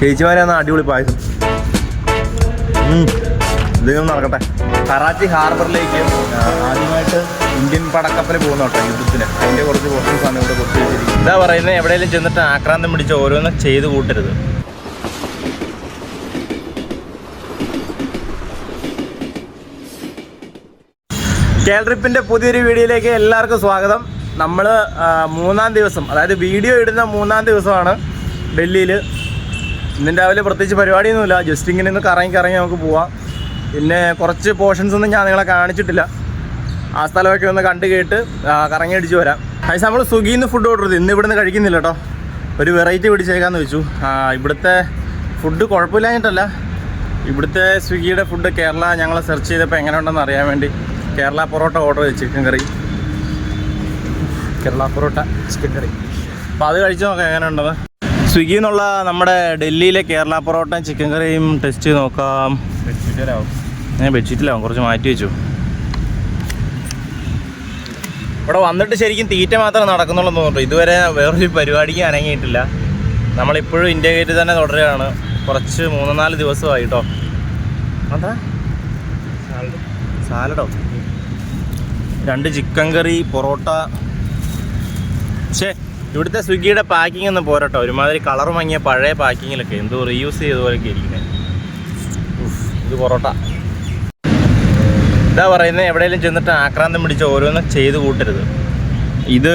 ചേച്ചിമാരാണ് അടിപൊളി പായസം. ഉം. ഇതൊന്നും നടക്കട്ടെ. കറാച്ചി ഹാർബറിലേക്ക് ആദ്യമായിട്ട് ഇന്ത്യൻ പടക്കപ്പൽ പോകുന്ന കേട്ടോ യുദ്ധത്തിന് അതിന്റെ കുറച്ച് പോർഷൻസ് ആണ് ഇവിടെ കൊടുത്തു വെച്ചിരിക്കുന്നത് എന്താ പറയുന്നത് എവിടെയെങ്കിലും ചെന്നിട്ട് ആക്രാന്തം പിടിച്ച് ഓരോന്നും ചെയ്ത് കൂട്ടരുത്. കേൾ ട്രിപ്പിന്റെ പുതിയൊരു വീഡിയോയിലേക്ക് എല്ലാവർക്കും സ്വാഗതം. നമ്മൾ മൂന്നാം ദിവസം അതായത് വീഡിയോ ഇടുന്ന മൂന്നാം ദിവസമാണ് ഡൽഹിയിൽ ഇന്നും രാവിലെ പ്രത്യേകിച്ച് പരിപാടിയൊന്നുമില്ല. ജസ്റ്റ് ഇങ്ങനെ ഒന്ന് കറങ്ങി കറങ്ങി നമുക്ക് പോവാം. പിന്നെ കുറച്ച് പോർഷൻസ് ഒന്നും ഞാൻ നിങ്ങളെ കാണിച്ചിട്ടില്ല. ആ സ്ഥലമൊക്കെ ഒന്ന് കണ്ട് കേട്ട് കറങ്ങി അടിച്ച് വരാം. അതിന് നമ്മൾ സ്വിഗ്ഗിയിൽ നിന്ന് ഫുഡ് ഓർഡർ ചെയ്തു. ഇന്ന് ഇവിടുന്ന് കഴിക്കുന്നില്ല കേട്ടോ. ഒരു വെറൈറ്റി പിടിച്ചേക്കാന്ന് വെച്ചു. ആ, ഇവിടുത്തെ ഫുഡ് കുഴപ്പമില്ലാഞ്ഞിട്ടല്ല. ഇവിടുത്തെ സ്വിഗ്ഗിയുടെ ഫുഡ് കേരള ഞങ്ങൾ സെർച്ച് ചെയ്തപ്പോൾ എങ്ങനെ ഉണ്ടെന്ന് അറിയാൻ വേണ്ടി കേരള പൊറോട്ട ഓർഡർ ചെയ്തു chicken curry Kerala parotta chicken curry അപ്പോൾ അത് കഴിച്ച് നോക്കാം എങ്ങനെ ഉണ്ടെന്ന് സ്വിഗ്ഗിയിൽ നിന്നുള്ള നമ്മുടെ ഡൽഹിയിലെ കേരള പൊറോട്ടയും ചിക്കൻ കറിയും ടെസ്റ്റ് ചെയ്ത് നോക്കാം. ഞാൻ ബെഡ്ഷീറ്റിലാവും കുറച്ച് മാറ്റി വെച്ചു. ഇവിടെ വന്നിട്ട് ശരിക്കും തീറ്റ മാത്രമേ നടക്കുന്നുള്ളൂ തോന്നുന്നു. ഇതുവരെ വേറൊരു പരിപാടിക്ക് അനങ്ങിയിട്ടില്ല. നമ്മളിപ്പോഴും ഇന്ത്യ ഗേറ്റ് തന്നെ തുടരുകയാണ്. കുറച്ച് മൂന്ന് നാല് ദിവസമായി കേട്ടോ അതാ സാലഡോ. രണ്ട് ചിക്കൻ കറി പൊറോട്ട. പക്ഷേ ഇവിടുത്തെ സ്വിഗ്ഗിയുടെ പാക്കിംഗ് ഒന്നും പോരട്ടോ. ഒരുമാതിരി കളർ മങ്ങിയ പഴയ പാക്കിങ്ങിലൊക്കെ എന്തോ റീയൂസ് ചെയ്ത പോലെയൊക്കെ ഇരിക്കുന്നത് ഇത് പൊറോട്ട. ഇതാ പറയുന്നത് എവിടെയെങ്കിലും ചെന്നിട്ട് ആക്രാന്തം പിടിച്ച് ഓരോന്നും ചെയ്ത് കൂട്ടരുത്. ഇത്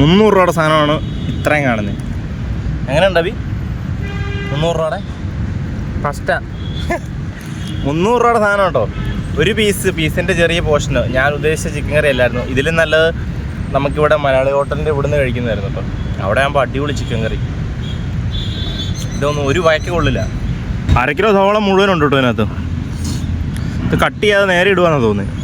മുന്നൂറ് രൂപയുടെ സാധനമാണ് ഇത്രയും കാണുന്നത് എങ്ങനെ ഉണ്ടാവി മുന്നൂറ് രൂപയുടെ? ഫസ്റ്റാ മുന്നൂറ് രൂപയുടെ സാധനം കേട്ടോ. ഒരു പീസ് പീസിന്റെ ചെറിയ പോർഷന് ഞാൻ ഉദ്ദേശിച്ച ചിക്കൻ കറി അല്ലായിരുന്നു. ഇതിലും നല്ലത് നമുക്കിവിടെ മലയാളി ഹോട്ടലിന്റെ ഇവിടുന്ന് കഴിക്കുന്നതായിരുന്നു കേട്ടോ അവിടെ ആകുമ്പോൾ അടിപൊളി ചിക്കൻ കറി ഇതൊന്നും ഒരു വയക്ക് കൊള്ളില്ല. അര കിലോ മുഴുവൻ ഉണ്ട് കേട്ടോ ഇതിനകത്ത്. ഇത് കട്ട് ചെയ്യാതെ നേരെ ഇടുവാന്നാ തോന്നുന്നത്.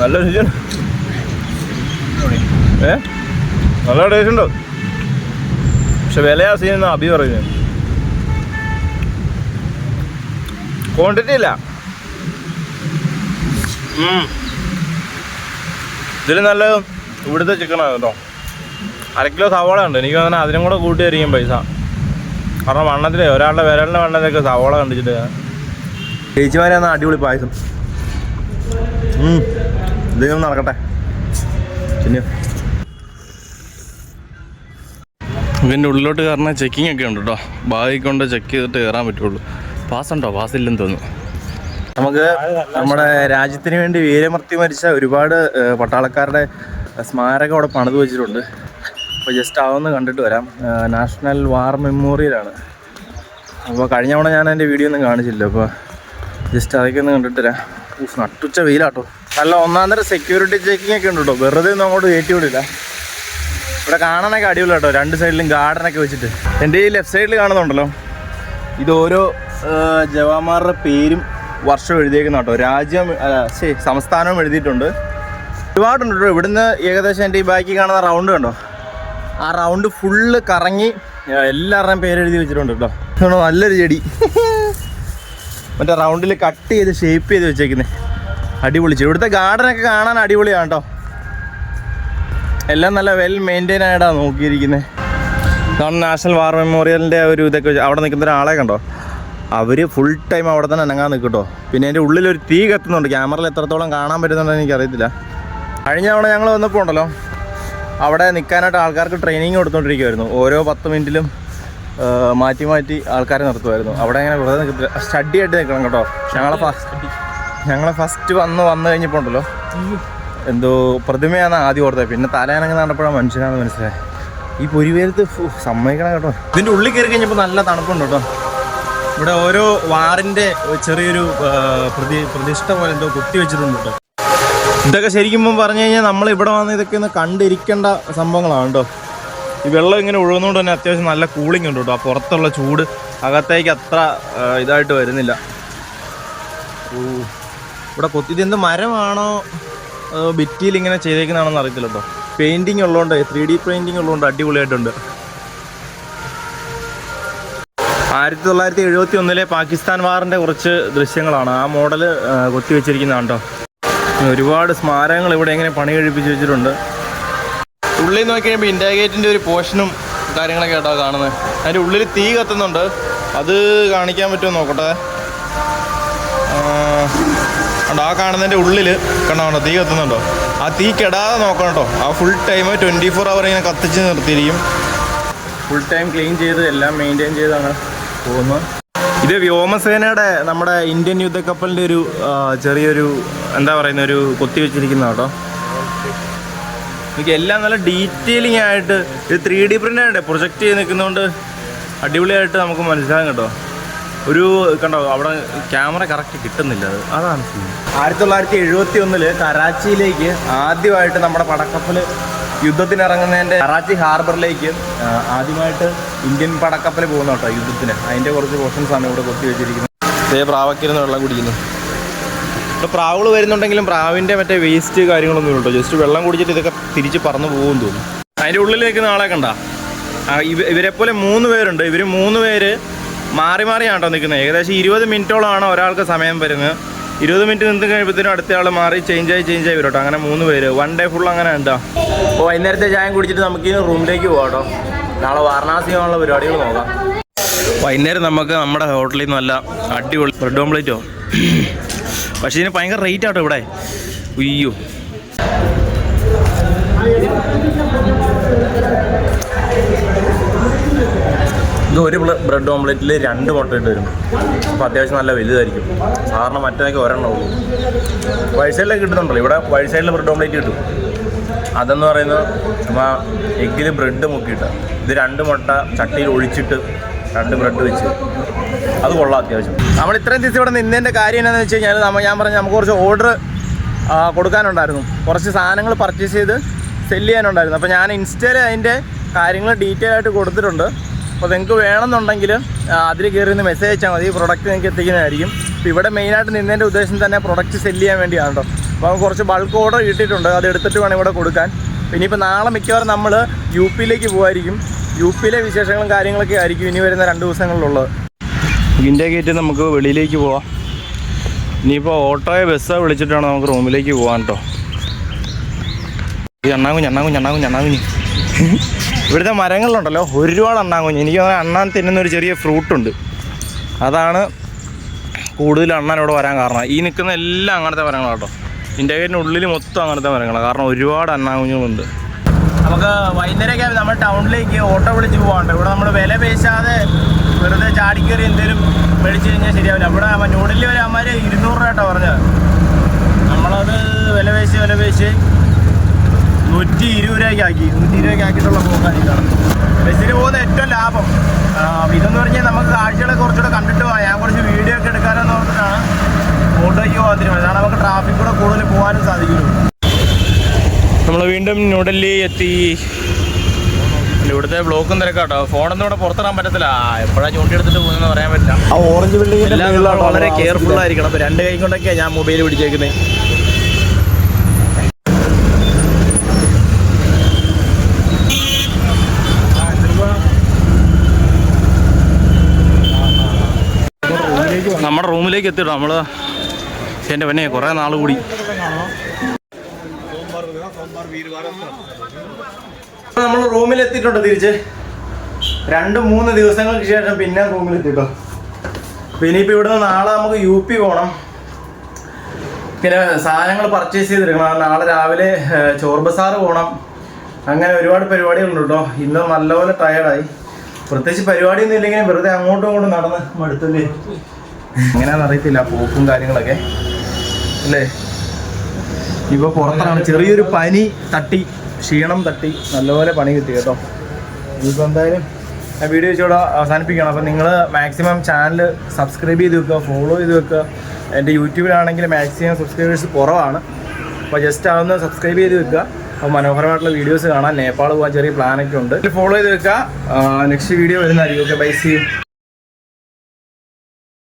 നല്ല രുചിയാണ് ഏ? നല്ല ടേസ്റ്റ് ഉണ്ടോ? പക്ഷെ വിലയാ സീനെന്നാ അഭി പറയുന്നത് ക്വാണ്ടിറ്റി ഇല്ല. ഇതിൽ നല്ല ഇവിടുത്തെ ചിക്കനാണ് കേട്ടോ. അര കിലോ സവാള ഉണ്ട്. എനിക്ക് തന്നെ അതിനും കൂടെ കൂട്ടിയായിരിക്കും പൈസ. കാരണം വണ്ണത്തിലേ ഒരാളുടെ വിരലിന്റെ വണ്ണത്തിലൊക്കെ സവാള കണ്ടിച്ചിട്ട്. ചേച്ചിമാരാണ് അടിപൊളി പായസം. ഇതൊന്നും നടക്കട്ടെ. പിന്നെ? ഇതിന്റെ ഉള്ളിലോട്ട് കയറുന്ന ചെക്കിംഗ് ഒക്കെ ഉണ്ട് കേട്ടോ. ബാഗിൽ കൊണ്ട് ചെക്ക് ചെയ്തിട്ട് കയറാൻ പറ്റുള്ളൂ. പാസ് ഉണ്ടോ? പാസ് ഇല്ലെന്ന് തോന്നുന്നു. നമുക്ക് നമ്മുടെ രാജ്യത്തിന് വേണ്ടി വീരമൃത്യു മരിച്ച ഒരുപാട് പട്ടാളക്കാരുടെ സ്മാരകം അവിടെ പണിത് വെച്ചിട്ടുണ്ട്. അപ്പോൾ ജസ്റ്റ് അതൊന്ന് കണ്ടിട്ട് വരാം. നാഷണൽ വാർ മെമ്മോറിയലാണ് അപ്പോൾ കഴിഞ്ഞ തവണ ഞാൻ എന്റെ വീഡിയോ ഒന്നും കാണിച്ചില്ല. അപ്പോൾ ജസ്റ്റ് അതൊക്കെ ഒന്ന് കണ്ടിട്ട് വരാം. ഊഫ്, നട്ടുച്ച വെയിലാട്ടോ. നല്ല ഒന്നാം തരം സെക്യൂരിറ്റി ചെക്കിംഗ് ഒക്കെ ഉണ്ട് വെറുതെ ഒന്നും അങ്ങോട്ട് കയറ്റി വിടില്ല ഇവിടെ കാണാനൊക്കെ അടിപൊളി കേട്ടോ രണ്ട് സൈഡിലും ഗാർഡനൊക്കെ വെച്ചിട്ട്. എന്റെ ഈ ലെഫ്റ്റ് സൈഡിൽ കാണുന്നുണ്ടല്ലോ. ഇത് ഓരോ ജവാന്മാരുടെ പേരും വർഷം എഴുതിയേക്കുന്ന കേട്ടോ. രാജ്യം ശരി സംസ്ഥാനവും എഴുതിയിട്ടുണ്ട്. ഒരുപാടുണ്ട് കേട്ടോ ഇവിടുന്ന് ഏകദേശം എന്റെ ഈ ബാക്കി കാണുന്ന റൗണ്ട് കണ്ടോ? ആ റൗണ്ട് ഫുള്ള് കറങ്ങി എല്ലാവരുടെയും പേരെഴുതി വെച്ചിട്ടുണ്ട് കേട്ടോ. ഇതാണോ നല്ലൊരു ചെടി. മറ്റേ റൗണ്ടിൽ കട്ട് ചെയ്ത് ഷേപ്പ് ചെയ്ത് വെച്ചേക്കുന്നത് അടിപൊളി. ഇവിടുത്തെ ഗാർഡനൊക്കെ കാണാൻ അടിപൊളിയാണ് കേട്ടോ. എല്ലാം നല്ല വെൽ മെയിന്റെയിൻ ആയിട്ടാണ് നോക്കിയിരിക്കുന്നത് കാരണം നാഷണൽ വാർ മെമ്മോറിയലിന്റെ ഒരു ഇതൊക്കെ അവിടെ നിൽക്കുന്ന ഒരാളെ കണ്ടോ? അവർ ഫുൾ ടൈം അവിടെ തന്നെ അനങ്ങാൻ നിൽക്കട്ടോ പിന്നെ പിന്നെ ഉള്ളിൽ ഒരു തീ കത്തുന്നുണ്ട്. ക്യാമറയിൽ എത്രത്തോളം കാണാൻ പറ്റുന്നുണ്ടെന്ന് എനിക്കറിയത്തില്ല. കഴിഞ്ഞ തവണ ഞങ്ങൾ വന്നപ്പോൾ ഉണ്ടല്ലോ അവിടെ നിൽക്കാനായിട്ട് ആൾക്കാർക്ക് ട്രെയിനിങ് കൊടുത്തോണ്ടിരിക്കുമായിരുന്നു ഓരോ പത്ത് മിനിറ്റിലും മാറ്റി മാറ്റി ആൾക്കാരെ നിർത്തുമായിരുന്നു അവിടെ അങ്ങനെ വെറുതെ നിൽക്കത്തില്ല സ്റ്റഡി ആയിട്ട് നിൽക്കണം കേട്ടോ ഞങ്ങളെ ഫസ്റ്റ് ഞങ്ങളെ ഫസ്റ്റ് വന്ന് വന്നു കഴിഞ്ഞപ്പോൾ ഉണ്ടല്ലോ എന്തോ പ്രതിമയാണ് ആദ്യം ഓർത്തത്. പിന്നെ തലയനങ്ങ് നടപ്പോഴാണ് മനുഷ്യനാണെന്ന് മനസ്സിലായി ഈ പൊരിവേലത്ത് സമ്മതിക്കണം കേട്ടോ. ഇതിന്റെ ഉള്ളിൽ കയറി കഴിഞ്ഞപ്പോൾ നല്ല തണുപ്പുണ്ട് കേട്ടോ. ഇവിടെ ഓരോ വാറിന്റെ ചെറിയൊരു പ്രതി പ്രതിഷ്ഠ പോലെ എന്തോ കുത്തി വെച്ചിട്ടുണ്ട് കേട്ടോ. ഇതൊക്കെ ശരിക്കും പറഞ്ഞു കഴിഞ്ഞാൽ നമ്മൾ ഇവിടെ വന്ന് ഇതൊക്കെ ഒന്ന് കണ്ടിരിക്കേണ്ട സംഭവങ്ങളാണ് കേട്ടോ. ഈ വെള്ളം ഇങ്ങനെ ഒഴുകുന്നതുകൊണ്ട് തന്നെ അത്യാവശ്യം നല്ല കൂളിംഗ് ഉണ്ട് കേട്ടോ. ആ പുറത്തുള്ള ചൂട് അകത്തേക്ക് അത്ര ഇതായിട്ട് വരുന്നില്ല. ഓ ഇവിടെ കൊത്തി എന്ത് മരമാണോ ഭിറ്റിയിൽ ഇങ്ങനെ ചെയ്തേക്കുന്നതാണെന്ന് അറിയത്തില്ല കേട്ടോ. പെയിന്റിങ് ഉള്ളതുകൊണ്ട് ത്രീ ഡി പെയിന്റിങ് ഉള്ളതുകൊണ്ട് അടിപൊളിയായിട്ടുണ്ട്. ആയിരത്തി തൊള്ളായിരത്തി എഴുപത്തി ഒന്നിലെ പാകിസ്ഥാൻ വാറിന്റെ കുറച്ച് ദൃശ്യങ്ങളാണ്. ആ മോഡൽ കൊത്തി വെച്ചിരിക്കുന്നതാണ് കേട്ടോ ഒരുപാട് സ്മാരകങ്ങൾ ഇവിടെ എങ്ങനെ പണി കഴിപ്പിച്ച് വെച്ചിട്ടുണ്ട്. ഉള്ളിൽ നോക്കി കഴിയുമ്പോൾ ഇന്ത്യ ഗേറ്റിന്റെ ഒരു പോർഷനും കാര്യങ്ങളൊക്കെ കേട്ടോ കാണുന്നത്. അതിന്റെ ഉള്ളിൽ തീ കത്തുന്നുണ്ട്. അത് കാണിക്കാൻ പറ്റുമോ നോക്കട്ടെ. ആ, കാണുന്നതിന്റെ ഉള്ളിൽ കണ്ടോ തീ കത്തുന്നുണ്ടോ? ആ തീ കെടാതെ നോക്കണം കേട്ടോ. ആ full time twenty four hour ഇങ്ങനെ കത്തിച്ച് നിർത്തിയിരിക്കും. ഫുൾ ടൈം ക്ലീൻ ചെയ്ത് എല്ലാം മെയിന്റെയിൻ ചെയ്താണ്. പോകുന്നത് ഇത് വ്യോമസേനയുടെ നമ്മുടെ ഇന്ത്യൻ യുദ്ധക്കപ്പലിന്റെ ഒരു ചെറിയൊരു എന്താ പറയുന്ന ഒരു കൊത്തി വെച്ചിരിക്കുന്ന കേട്ടോ. എല്ലാം നല്ല ഡീറ്റെയിലിംഗ് ആയിട്ട് ഇത് ത്രീ ഡി പ്രിന്റായിട്ട് പ്രൊജക്റ്റ് ചെയ്ത് നിൽക്കുന്നതുകൊണ്ട് അടിപൊളിയായിട്ട് നമുക്ക് മനസ്സിലാകും കേട്ടോ. ഒരു കണ്ടോ അവിടെ ക്യാമറ കറക്റ്റ് കിട്ടുന്നില്ല. അത് അതാണ് ആയിരത്തി തൊള്ളായിരത്തി എഴുപത്തി ഒന്നിൽ കറാച്ചിയിലേക്ക് ആദ്യമായിട്ട് നമ്മുടെ പടക്കപ്പൽ യുദ്ധത്തിന് ഇറങ്ങുന്നതിന്റെ കറാച്ചി ഹാർബറിലേക്ക് ആദ്യമായിട്ട് ഇന്ത്യൻ പടക്കപ്പൽ പോകുന്ന കേട്ടോ യുദ്ധത്തിന്. അതിന്റെ കുറച്ച് പോർഷൻസാണ് ഇവിടെ കൊത്തി വെച്ചിരിക്കുന്നത്. ഇതേ പ്രാവക്കിരുന്ന് വെള്ളം കുടിക്കുന്നു. ഇപ്പോൾ പ്രാവുകൾ വരുന്നുണ്ടെങ്കിലും പ്രാവിന്റെ മറ്റേ വേസ്റ്റ് കാര്യങ്ങളൊന്നും കേട്ടോ. ജസ്റ്റ് വെള്ളം കുടിച്ചിട്ട് ഇതൊക്കെ തിരിച്ച് പറന്ന് പോകുമെന്ന് തോന്നുന്നു. അതിന്റെ ഉള്ളിലേക്ക് നാളെ കണ്ട. ഇവരെ പോലെ മൂന്ന് പേരുണ്ട്. ഇവർ മൂന്ന് പേര് മാറി മാറിയാണ് കേട്ടോ നിൽക്കുന്നത്. ഏകദേശം ഇരുപത് മിനിറ്റോളമാണ് ഒരാൾക്ക് സമയം വരുന്നത്. ഇരുപത് മിനിറ്റ് നിന്ന് കഴിയുമ്പോഴത്തേനും അടുത്ത ആൾ മാറി ചേഞ്ച് ആയി ചേഞ്ച് ആയി വരും കേട്ടോ അങ്ങനെ മൂന്ന് പേര്. വൺ ഡേ ഫുൾ അങ്ങനെ ഉണ്ടോ അപ്പോൾ വൈകുന്നേരത്തെ ചായം കുടിച്ചിട്ട് നമുക്ക് ഈ റൂമിലേക്ക് പോകാം കേട്ടോ. നാളെ വാരണാസി പോകാനുള്ള പരിപാടികൾ നോക്കാം. വൈകുന്നേരം നമുക്ക് നമ്മുടെ ഹോട്ടലിൽ നിന്ന് നല്ല അടിപൊളി ബ്രെഡ് ഓംപ്ലേറ്റോ പക്ഷേ ഇതിന് ഭയങ്കര റേറ്റ് ആട്ടോ ഇവിടെ. ഉയ്യോ. ഇത് ഒരു ബ്രെഡ് ഓംലെറ്റിൽ രണ്ട് മുട്ട ഇട്ട് വരും. അപ്പോൾ അത്യാവശ്യം നല്ല വലുതായിരിക്കും. സാധാരണ മറ്റേതൊക്കെ ഒരെണ്ണം ഉള്ളൂ. വഴി സൈഡിലൊക്കെ കിട്ടുന്നുണ്ടല്ലോ. ഇവിടെ വഴി സൈഡിൽ ബ്രെഡ് ഓംലെറ്റ് കിട്ടും. അതെന്ന് പറയുന്നത് ചുമ്മാ എഗ്ഗിൽ ബ്രെഡ് മുക്കിയിട്ട് ഇത് രണ്ട് മുട്ട ചട്ടിയിൽ ഒഴിച്ചിട്ട് രണ്ട് ബ്രെഡ് വെച്ച് അത് കൊള്ളാം അത്യാവശ്യം. നമ്മൾ ഇത്രയും ദിവസം ഇവിടെ നിന്നതിന്റെ കാര്യം എന്താണെന്ന് വെച്ച് കഴിഞ്ഞാൽ നമ്മൾ ഞാൻ പറഞ്ഞ നമുക്ക് കുറച്ച് ഓർഡർ കൊടുക്കാനുണ്ടായിരുന്നു. കുറച്ച് സാധനങ്ങൾ പർച്ചേസ് ചെയ്ത് സെല്ല് ചെയ്യാനുണ്ടായിരുന്നു. അപ്പോൾ ഞാൻ ഇൻസ്റ്റയിൽ അതിന്റെ കാര്യങ്ങൾ ഡീറ്റെയിൽ ആയിട്ട് കൊടുത്തിട്ടുണ്ട്. അപ്പോൾ നിങ്ങൾക്ക് വേണമെന്നുണ്ടെങ്കിൽ അതിൽ കയറി മെസ്സേജ് അയച്ചാൽ മതി. പ്രൊഡക്റ്റ് നിങ്ങൾക്ക് എത്തിക്കുന്നതായിരിക്കും. അപ്പോൾ ഇവിടെ മെയിനായിട്ട് നിന്നതിന്റെ ഉദ്ദേശം തന്നെ പ്രൊഡക്റ്റ് സെല്ല് ചെയ്യാൻ വേണ്ടിയാണ് കേട്ടോ അപ്പോൾ കുറച്ച് ബൾക്ക് ഓർഡർ കിട്ടിയിട്ടുണ്ട്. അത് എടുത്തിട്ട് വേണം ഇവിടെ കൊടുക്കാൻ. ഇനിയിപ്പോൾ നാളെ മിക്കവാറും നമ്മൾ യു പിയിലേക്ക് പോകുമായിരിക്കും യു പിയിലെ വിശേഷങ്ങളും കാര്യങ്ങളൊക്കെ ആയിരിക്കും ഇനി വരുന്ന രണ്ട് ദിവസങ്ങളിലുള്ളത്. ഇന്ത്യ ഗേറ്റ് നമുക്ക് വെളിയിലേക്ക് പോവാം. ഇനിയിപ്പോൾ ഓട്ടോയോ ബസ്സോ വിളിച്ചിട്ടാണ് നമുക്ക് റൂമിലേക്ക് പോകാൻ കേട്ടോ ഞണ്ണാകും ഞണ്ണാകും ഞണ്ണാകും ഞണ്ണാകും ഇവിടുത്തെ മരങ്ങളിലുണ്ടല്ലോ ഒരുപാട് അണ്ണാകുഞ്ഞ് എനിക്ക് തോന്നുന്നത് അണ്ണാൻ തിന്നുന്ന ഒരു ചെറിയ ഫ്രൂട്ടുണ്ട് അതാണ് കൂടുതൽ അണ്ണാൻ ഇവിടെ വരാൻ കാരണം. ഈ നിൽക്കുന്ന എല്ലാം അങ്ങനത്തെ മരങ്ങളാണ് കേട്ടോ. ഇന്ത്യ ഗേറ്റിന്റെ ഉള്ളിൽ മൊത്തം അങ്ങനത്തെ മരങ്ങളാണ്. കാരണം ഒരുപാട് അണ്ണാകുഞ്ഞുകളുണ്ട് നമുക്ക് വൈകുന്നേരമൊക്കെ നമ്മൾ ടൗണിലേക്ക് ഓട്ടോ വിളിച്ച് പോകാണ്ട് ഇവിടെ നമ്മൾ വില പേശാതെ വെറുതെ ചാടിക്കേറി എന്തെങ്കിലും മേടിച്ച് കഴിഞ്ഞാൽ ശരിയാവില്ല. ഇവിടെ ന്യൂഡൽഹി വരെ അമ്മമാർ ഇരുന്നൂറ് രൂപ കേട്ടോ പറഞ്ഞത്. നമ്മളത് വില പേശി വില പേശി. നൂറ്റി ഇരുപത് രൂപയ്ക്ക് ആക്കി നൂറ്റി ഇരുപത് ആക്കിയിട്ടുള്ള പോകാൻ ഇതാണ് ബസ്സിന് പോകുന്ന ഏറ്റവും ലാഭം. ഇതെന്ന് പറഞ്ഞാൽ നമുക്ക് കാഴ്ചകളെ കുറച്ചുകൂടെ കണ്ടിട്ട് പോകാം. ഞാൻ കുറച്ച് വീഡിയോ ഒക്കെ എടുക്കാനെന്ന് പറഞ്ഞിട്ടാണ് ഓട്ടോയ്ക്ക് പോകാൻ തീരുമാനം അതാണ് നമുക്ക് ട്രാഫിക് കൂടെ കൂടുതൽ പോകാനും സാധിക്കുള്ളൂ. നമ്മൾ വീണ്ടും ന്യൂഡൽഹി എത്തി. ഇവിടുത്തെ ബ്ലോക്കും തിരക്കാട്ടോ. ഫോണൊന്നും ഇവിടെ പുറത്തിടാൻ പറ്റത്തില്ല. എപ്പോഴാണ് ചൂണ്ടി എടുത്തിട്ട് പോകുന്നതെന്ന് പറയാൻ പറ്റില്ല. ആ ഓറഞ്ച് ബിൽഡിംഗ് വളരെ കെയർഫുൾ ആയിരിക്കണം. അപ്പോൾ രണ്ട് കൈ കൊണ്ടൊക്കെയാണ് ഞാൻ മൊബൈൽ പിടിച്ചേക്കുന്നത് നമ്മുടെ റൂമിലേക്ക് എത്തിട്ടോ നമ്മൾ? എന്റെ പിന്നെ കുറേ നാൾ കൂടി. നമ്മൾ റൂമിൽ എത്തിയിട്ടുണ്ട് തിരിച്ച്. രണ്ട് മൂന്ന് ദിവസങ്ങൾക്ക് ശേഷം പിന്നെ റൂമിൽ എത്തിട്ടോ പിന്നെ ഇനിയിപ്പോൾ ഇവിടുന്ന് നാളെ നമുക്ക് യു പി പോകണം പിന്നെ സാധനങ്ങൾ പർച്ചേസ് ചെയ്തിരിക്കണം. നാളെ രാവിലെ ചോർ ബസാർ പോകണം അങ്ങനെ ഒരുപാട് പരിപാടികളുണ്ട് കേട്ടോ. ഇന്ന് നല്ലപോലെ ടയർഡായി പ്രത്യേകിച്ച് പരിപാടിയൊന്നും ഇല്ലെങ്കിലും വെറുതെ അങ്ങോട്ടും ഇങ്ങോട്ടും നടന്ന് മടുത്തല്ലേ? എങ്ങനെയാണെന്ന് അറിയത്തില്ല പോക്കും കാര്യങ്ങളൊക്കെ. അല്ലേ? ഇപ്പോൾ പുറത്താണ്. ചെറിയൊരു പനി തട്ടി ക്ഷീണം തട്ടി നല്ലപോലെ പണി കിട്ടി കേട്ടോ. ഇനിയിപ്പോൾ എന്തായാലും ആ വീഡിയോ വെച്ചോടെ അവസാനിപ്പിക്കണം അപ്പം നിങ്ങൾ മാക്സിമം ചാനൽ സബ്സ്ക്രൈബ് ചെയ്ത് വെക്കുക ഫോളോ ചെയ്ത് വെക്കുക. എന്റെ യൂട്യൂബിലാണെങ്കിൽ മാക്സിമം സബ്സ്ക്രൈബേഴ്സ് കുറവാണ്. അപ്പോൾ ജസ്റ്റ് അതൊന്ന് സബ്സ്ക്രൈബ് ചെയ്ത് വെക്കുക. അപ്പോൾ മനോഹരമായിട്ടുള്ള വീഡിയോസ് കാണാൻ നേപ്പാൾ പോകാൻ ചെറിയ പ്ലാനൊക്കെ ഉണ്ട്. ഫോളോ ചെയ്ത് വെക്കുക. നെക്സ്റ്റ് വീഡിയോ വരുന്നതായിരിക്കും. Okay bye see